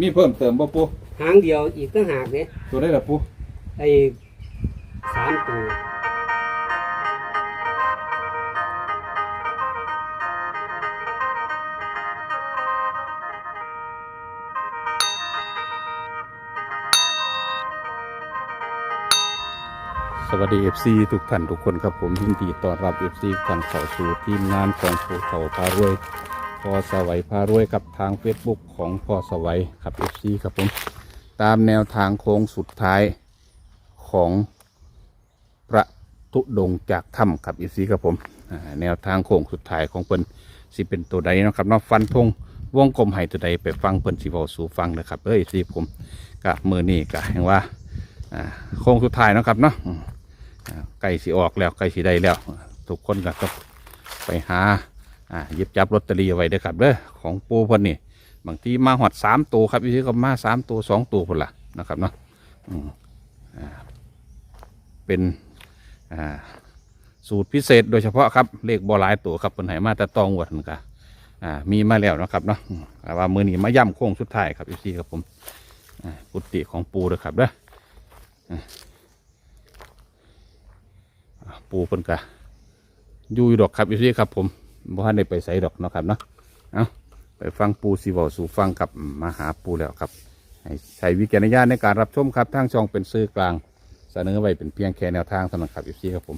มีเพิ่มเติมบ่ปูหางเดียวอีกตั้งหากเนี่ยตัวได้ละปูไอ้สามตัวสวัสดี FC ทุกท่านทุกคนครับผมยินดีต้อนรับ FC ทุกท่านเข้าสู่ทีมงานของภูเขาพารวย พอสวัยพารวยกับทาง Facebook ของพอสวัยครับ FC ครับผม ตามแนวทางโค้งสุดท้ายของพระธุดงจากถ้ำครับ FC ครับผมอ่าแนวทางโค้งสุดท้ายของเพิ่นสิเป็นตัวใดเนาะครับเนาะฟันธงวงกลมให้ตัวใดไปฟังเพิ่นสิเว้าสู่ฟังนะครับเอ้ย FC ผมกะมือนี่กะแห่งว่าอ่าโค้งสุดท้ายเนาะครับเนาะอืมอ่าใกล้สิออกแล้วใกล้สิได้แล้ว ทุกคนก็ต้องไปหา อ่าหยิบจับลอตเตอรี่เอาไว้เด้อครับเด้อของปูเพิ่นนี่บางทีมาหอดสามตัวครับอีกทีก็มาสามตัวสองตัวพุ่นละนะครับเนาะอืมอ่าเป็นอ่าสูตรพิเศษโดยเฉพาะครับเลขบอหลายตัวครับเพิ่นให้มาแต่ตองหวดนกะอ่ามีมาแล้วนะครับเนาะอืมแต่ว่ามือนี้มาย่ำโค้งสุดท้ายครับอีกทีครับผมอ่ากุฏิของปูเด้อครับเด้อปูเพิ่นกะอยู่อยู่ดอกครับอยู่ที่ครับผม บ่ทันได้ไปใส่ดอกเนาะครับเนาะเอาไปฟังปูสิวสู่ฟังกับมาหาปูแล้วครับให้ใช้วิจารณญาณในการรับชมครับทางช่องเป็นสื่อกลางเสนอไว้เป็นเพียงแค่แนวทางเท่านั้นครับอยู่ที่ครับผม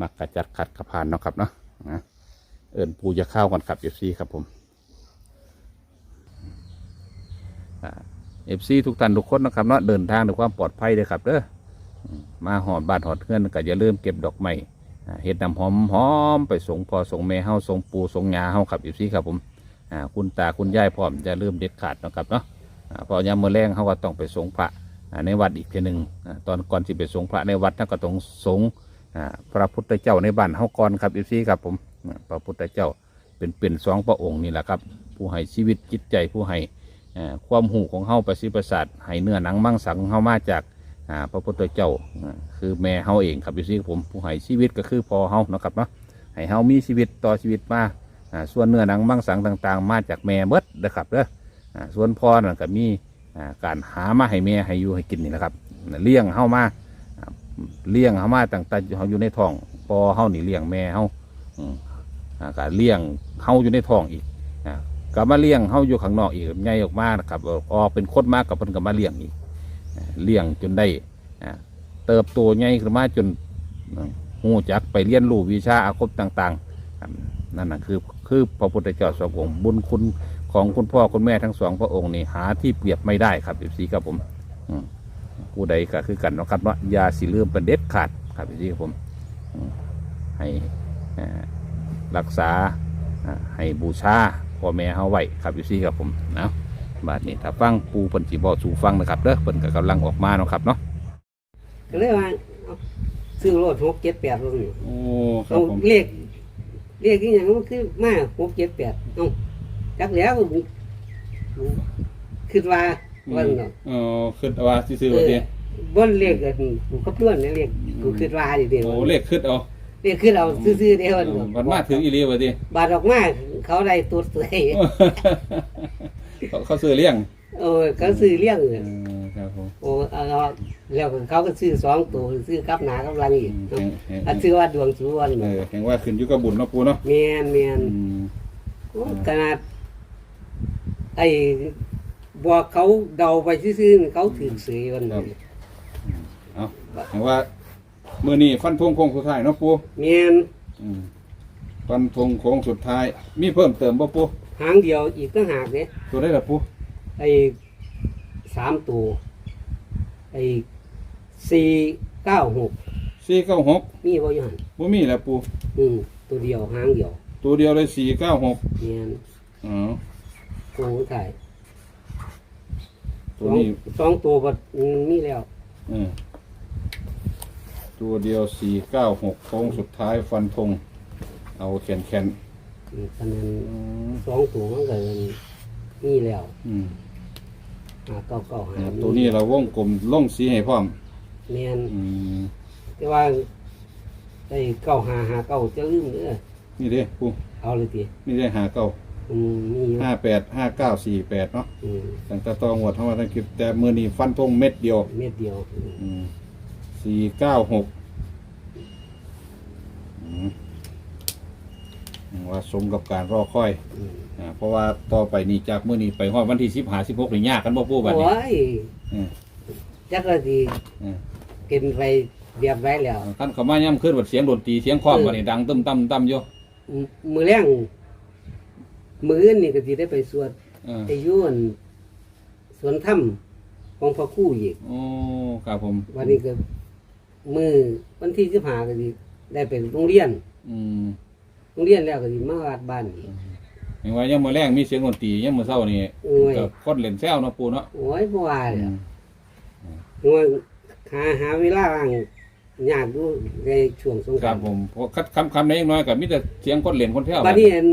มักกระจัดขัดกระพานเนาะครับเนาะนะเอิญปูจะเข้าก่อนครับอยู่ที่ครับผมเอฟซีทุกท่านทุกคนนะครับเนาะเดินทางด้วยความปลอดภัยเลยครับเด้อมาหอดบานหอดเพื่อนก็อย่าลืมเก็บดอกไม้อ่ เห็ดน้ำหอมหอมไปส่งพ่อส่งแม่เฮาส่งปู่ส่งยาเฮาครับอยู่ซี่ครับผมคุณตาคุณยายพร้อมจะเริ่าลืมเด็ดขาดนะครับเนาะอ่าเพอยามมื้อแรงเฮาก็ต้องไปส่งพระในวัดอีกทีหนึ่งตอนก่อนที่ไปส่งพระในวัดท่นก็ต้องส่งพระพุทธเจ้าในบ้านเฮาก่อนครับอยู่ซี่ครับผมพระพุทธเจ้าเป็นเป็นสองพระองค์นี่แหละครับ ผู้ให้ชีวิตจิตใจผู้ให้ความหูของเฮาประสิประสาทให้เนื้อหนังมั่งสังเฮามาจาก พระพุทธเจ้าคือแม่เฮาเองครับอยู่ที่ผมผู้ให้ชีวิตก็คือพอเฮาเนาะครับเนาะให้เฮามีชีวิตต่อชีวิตมาอ่าส่วนเนื้อหนังมังสังต่าง ๆ มาจากแม่เบิดนะครับเด้ออ่าส่วนพ่อนั่นก็มีอ่าการหามาให้แม่ให้อยู่ให้กินนี่แหละครับเลี้ยงเฮามาเลี้ยงเฮามาตั้งแต่เฮาอยู่ในท้องพอเฮานี่เลี้ยงแม่เฮาอ่าก็เลี้ยงเฮาอยู่ในท้องอีกอ่าก็มาเลี้ยงเฮาอยู่ข้างนอกอีกใหญ่ออกมานะครับออกเป็นคนมากกับเพิ่นก็มาเลี้ยงอีก เลี้ยงจนได้เติบโตใหญ่ขึ้นมาจนหูจักไปเรียนรู้วิชาอาคมต่างๆนั่นนะคือคือพระพุทธเจ้าสององค์บุญคุณของคุณพ่อคุณแม่ทั้งสองพระองค์นี่หาที่เปรียบไม่ได้ครับอีสีครับผมผู้ใดก็คือกันเนาะครับว่ายาสิลืมเป็นเด็ดขาดครับอีสีครับผมให้รักษาให้บูชาพ่อแม่เฮาไว้ครับอีสีครับผมนะ บาทนี้ถ้าฟังปูเพิ่นสิบอกสู่ฟังนะครับเด้อเพิ่นก็กำลังออกมาเนาะครับเนาะก็เลยว่าเอาซื้อรถหกเจ็ดแปดรถอยู่โอ้ครัเอาบผมเลขเลขที่อย่างมันคือมาหกเจ็ดแปดเอาจักแล้วคิดว่าว่าเนาะเออขึ้นว่าซื่อๆว่าติบนเลขอันกูก็ล้วนนะเลขกูคิดว่าดิเดียวโอ้เลขขึ้นเอาเลขคือเราซื้อๆเดียวเออมันมาถึงอีหลีว่าติบาทออกมาเขาได้ตัวสวย เขาเขาซื้อเลี้ยงโอ้ยเขาซื้อเลี้ยงเอเลยอครับผมโอ้เอาแล้วเขาก็ซื้อสองตัวซื้อกับหนากับหลังอีกแห่งแห่งอันซื้อว่าดวงสุวรรณเออแห่งว่าขึ้นอยู่กับบุญเนาะปูเนาะแมนแมนอืมโอ้ขนาดไอ้บอกเขาเดาไปซื่อๆเขาถือเสือวันนี้เอาแห่งว่ามื้อนี้ฟันธงโค้งสุดท้ายเนาะปูแมนอืมฟันธงโค้งสุดท้าย มีเพิ่มเติมบ่ปู หางเดียวอีกตั้งหากเนี่ยตัวได้ละปูไอ้สามตัวไอ้สี่เก้าหก496มีบ่อยันบ่มีแล้วปูอืมตัวเดียวหางเดียวตัวเดียวเลย496แมนอ๋อโค้งไทายตัวนี้สองตัวบัดมีแล้วอืมตัวเดียวสี่เก้าหกโค้งสุดท้ายฟันธงเอาแขนแขนอืม คะแนนอืมสองตัวมันก็มีแล้วอืมหาเก้าเก้าหาตัวนี้เราวงกลมล่งสีให้พร้อมแมนอืมแต่ว่าไอ้เก้าหาหาเก้าจะลืมเด้อนี่เด้ปูเอาเลยทีนี่ได้หาเก้าอืมมีอยู่ห้าแปดห้าเก้าสี่แปดเนาะอืมตั้งแต่ตองวดทั้งวันทั้งคลิปแต่มือนี้ฟันธงเม็ดเดียว เม็ดเดียวสี่เก้าหก ว่าสมกับการรอคอยอืมอ่าเพราะว่าต่อไปนี้จากมื้อนี้ไปฮอดวันที่สิบหาสิบหกนี่ยากกันบ่ปู้บัดนี้โอ้ยอืมจักก็สิอืมกินไปเรียบไว้แล้ว คันเขามาย่ำขึ้นบัดเสียงดนตรีเสียงคล้องบัดนี้ดังตึมตั้มตั้มอยู่มือแรงมืออื่นนี่ก็สิได้ไปสวดเออไอ้ยุ่นสวนถ้ำของพระครู่อีก โอ้ครับผมวันนี้ก็มือวันที่สิบห้าก็สิได้ไปโรงเรียน อืม โรงเรียนแล้วก็สิมาวัดบ้านอีก เห็นว่ายังมื้อแรงมีเสียงดนตรียังมื้อเช้านี่โอ้ย ก็คนเล่นแซวเนาะปูเนาะโอ้ยบ่ว่าเลยอืมว่าหาหาเวลาว่างยากดูในช่วงสงคกรัราบนต์ผมเพราะคัดคำคำนี้น้อยก็มีแต่เสียงคนเล่นคนแซวบัดนี้อัน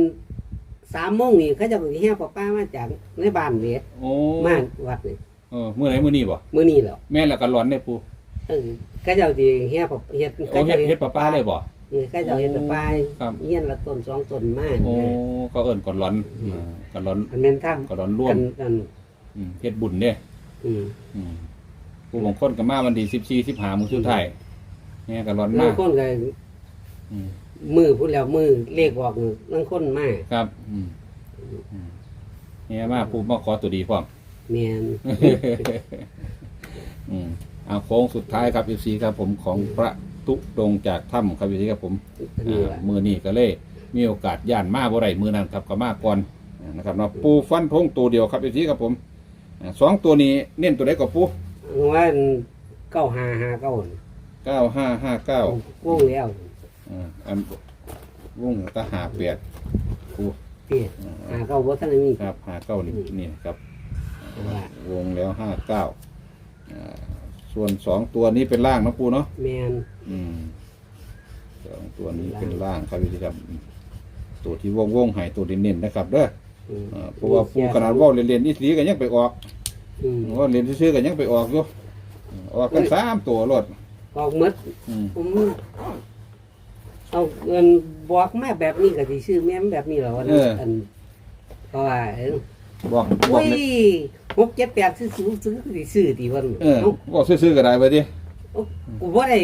สามโมงนี่เขาเจะไปแห่ป้าป้ามาจากในบ้านเด้โอ้มาวัดนี่เออมื้อไหนมื้อนี้บ่มื้อนี้แล้วแม่นแล้วก็ร้อนได้ปูเออเขาเจ้าสิแห่ป้าเฮ็ดโอ้เฮ็ดเฮ็ดปลาปลาเลยบ่ เออเขาเจ้าเฮ็ดป้าป้าครับเฮียนละต้นสองต้นมาโอ้ก็เอิ้นก่อนร้อนอ่าก่อนร้อนอันแม่นทางก่อนร้อนร่วกัมนกันอืมเฮ็ดบุญเด้อืมอืมผู้บางคนก็มาวันที่14 15มื้อสุดท้ายแม่ก็ร้อนบามางกคนก็อืมมือพูดแล้วมือเลขบอกบางคนมาครับอืมอืมแม่มาผู้มาขอตัวดีพร้อมแม่นอืมเอาโค้งสุดท้ายครับ FC ครับผมของพระ ตุดงค์จากถ้ำครับ FC ครับผมอันนี้อ่าว่ามือนี้ก็เลย มีโอกาสย่านมาบ่ไรมือนั้นครับก็มาก่อนอ่านะครับเนาะปูฟันทงตัวเดียวครับ FC ครับผมอ่าสองตัวนี้เน้นตัวใดก็ปูว่าเก้าห้าห้าเก้าเก้าห้าห้าเก้าโก้แล้วอ่าอันวงก็หาแปดปูเตี้ยห้าเก้าบ่ทันได้มีครับหาเก้านี่นี่ครับว่าวงแล้วห้าเก้าอ่า ส่วนสองตัวนี้เป็นล่างนะปูเนาะแม่นอืมสองตัวนี้เป็นล่างครับพี่ครับอืมตัวที่วงวงๆให้ตัวเน้นๆนะครับเด้ออืมอ่าเพราะว่าปูขนาดเว่าเรียนๆนี่สีก็ยังไปออกอืมว่าเรียนซื่อๆก็ยังไปออกอยู่ออกกันสามตัวรถออกหมดอืมผมเอาเงินบอกมาแบบนี้ก็สิซื้อแม่นแบบนี้แล้วอันอันเพราะว่าเออบอกบโอ้อกยเลย หกเจ็ดแปดซื้อซื้อซื้อสิซื้อตีวันเออเอ้าบอกซื่อๆก็ได้ไปดิกูบ่ได้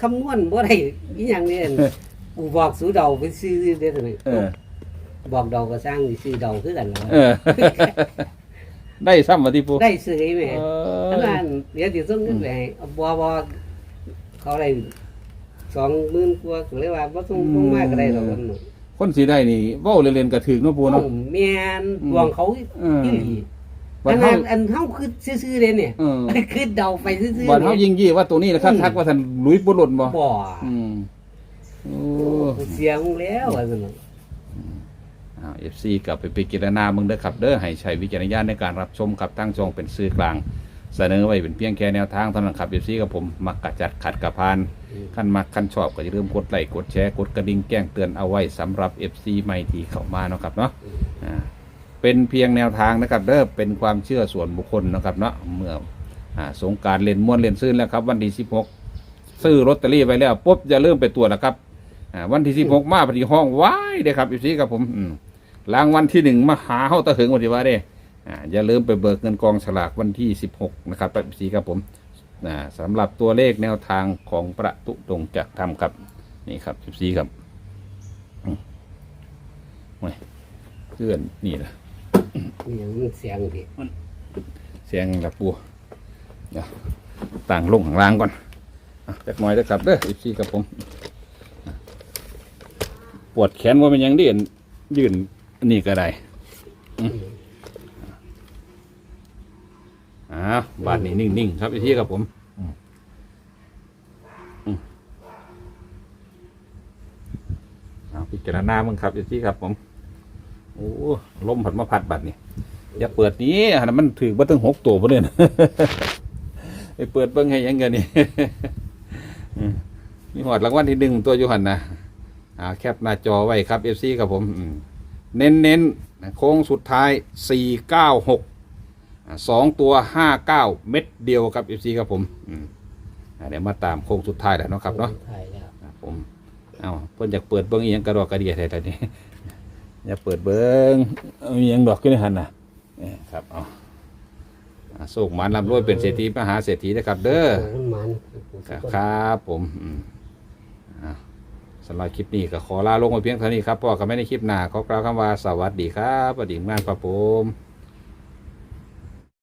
คำนวณบ่ได้อีหยังเนี่ยกูบอกสูเดาไปซื้อเด้อนี่เออบอกเดาก็สร้างนี่ซื้อเดาคือกันแล้วเออได้ซ้ำมาที่ปูได้ซื้อแหม่เออันอนั้นเดี๋ยวสิส่งเงินไปให้เอาบ่บ่เขาได้20,000กว่าก็เลยว่าบ่ส่งลงมาก็ได้ดอกมันคนสีได้นี่เว่าเรียนๆก็ถึงเนาะปูโอ้เนาะแม่นดวงเขาเอออีหลี บัอัดนเฮานั้นอันเฮาคือซื่อๆเด้เนี่ยเออคือเดาไปซื่อๆบัดเฮาเนี่ยยิงยี่ว่าตัวนี้นะครับทักว่าท่านลุยบุรุษบ่บ่อืมโอ้ เสียงแล้วว่าซั่นน่ะอ่า FC กลับไปพิจารณามึงเด้อครับ เด้อให้ใช้วิจารณญาณในการรับชมกับทั้งจองเป็นสื่อกลาง เสนอไว้เป็นเพียงแค่แนวทางเท่านั้นครับ FC กับผมมักกะจัดขัดกะพานขั้นมักขั้นชอบก็อย่าลืมกดไลค์กดแชร์กดกระดิ่งแจ้งเตือนเอาไว้สำหรับ FC ใหม่ที่เข้ามาเนาะครับเนาะอ่า เป็นเพียงแนวทางนะครับเด้อเป็นความเชื่อส่วนบุคคลนะครับเนาะเมื่ออ่าสงกรารเล่นม้วนเล่นซื่นแล้วครับ วันที่16ซื้อลอตเตอรี่ไปแล้วปุ๊บจะเริ่าลืมไปตรวจแล้วครับอ่าวันที่16มาพอดีห้องว้ายเด้อครับ FC กับผมอืมรางวัลที่หนึ่งมาหาเฮาตะหึงวันที่ว่าเด้อ่าอย่าลืมไปเบิกเงินกองฉลากวันที่16นะครับปสีครับผมอ่าสำหรับตัวเลขแนวทางของประตุดงจากธรรมครับนี่ครับสีครับอืมโอ้ยเพื่อนนี่แหละ นี่ยังเสียงดิเสียงหลับปัวเดี๋ยวต่างลงข้างล่างก่อนอะจักหน่อยนะครับเด้อสีครับผม ปวดแขนว่าเป็นหยังเด่นยืนนี่ก็ได้อ่าบาทนี้นิ่งๆครับพี่ครับผมอืมอืมเอาพิจารณามึงครับพี่ครับผม โอ้ลมผัดมาพัดบัดนี่อย่าเปิดนี้อันนั้นมันถือว่าตั้งหกตัวพอเลยนะไปเปิดเบิ้งให้ยังเงินนี่อืมมีหอดรางวัลที่หนึ่งตัวอยู่หันนะอ่าแคปหน้าจอไว้ครับเอฟซีครับผมอืมเน้นเน้นๆโค้งสุดท้ายสี่เก้าหกอ่าสองตัวห้าเก้าเม็ดเดียวครับเอฟซีครับผมอืมอ่าเดี๋ยวมาตามโค้งสุดท้ายแล้วเนาะครับเนาะถ่ายแล้วครับผมเอาเพิ่นอยากเปิดเบิ้งอีหยังกระดอกกระเดียแท้ๆนี่ อย่าเปิดเบิ้งเอามีหยังดอกขึ้นในหันน่ะนี่ครับเอาอ่าโศกหมันลำรวยเป็นเศรษฐีมหาเศรษฐีนะครับ เด้อมันครับครับผมอืมอ่าสำหรับคลิปนี้ก็ขอลาลงไปเพียงเท่านี้ครับพ่อก็ไม่ได้คลิปหน้าขอกล่าวคำว่าสวัสดีครับสวัสดีมากครับผม